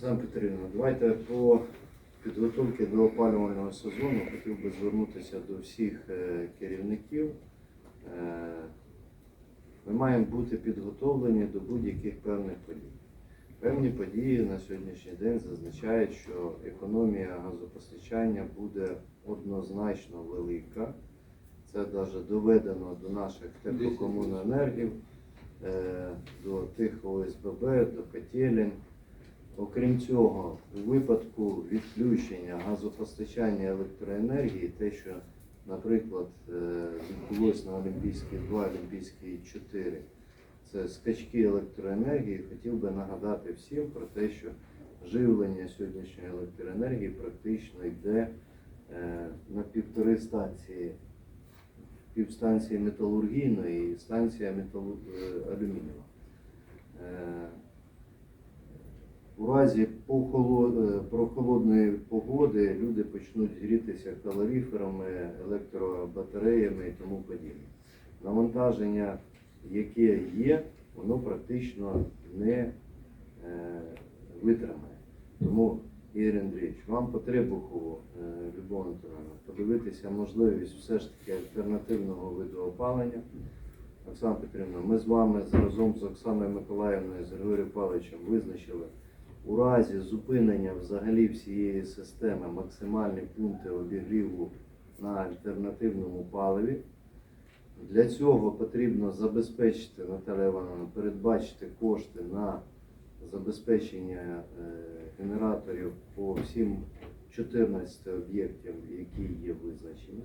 Оксана Петрівна, давайте по підготовці до опалювального сезону хотів би звернутися до всіх е, керівників. Е, Ми маємо бути підготовлені до будь-яких певних подій. Певні події на сьогоднішній день зазначають, що економія газопостачання буде однозначно велика. Це навіть доведено до наших теплокомуненергів, е, до тих ОСББ, до котелень. Окрім цього, у випадку відключення газопостачання електроенергії, те, що, наприклад, е, відбулося на Олімпійській 2, Олімпійській 4, це скачки електроенергії, хотів би нагадати всім про те, що живлення сьогоднішньої електроенергії практично йде е, на півтори станції, півстанції металургійної і станція металу... е, алюмінієва. У разі е, прохолодної погоди люди почнуть грітися калоріферами, електробатареями і тому подібне. Навантаження, яке є, воно практично не е, витримає. Тому, Ігор Андрійович, вам по Требуху, е, Любов Анатолійовна, подивитися можливість все ж таки альтернативного виду опалення. Оксана Петрівна, ми з вами разом з Оксаною Миколаївною, з Григорієм Павловичем визначили у разі зупинення взагалі всієї системи максимальні пункти обігріву на альтернативному паливі. Для цього потрібно забезпечити, Наталя Івановна, передбачити кошти на забезпечення е, генераторів по всім 14 об'єктам, які є визначені.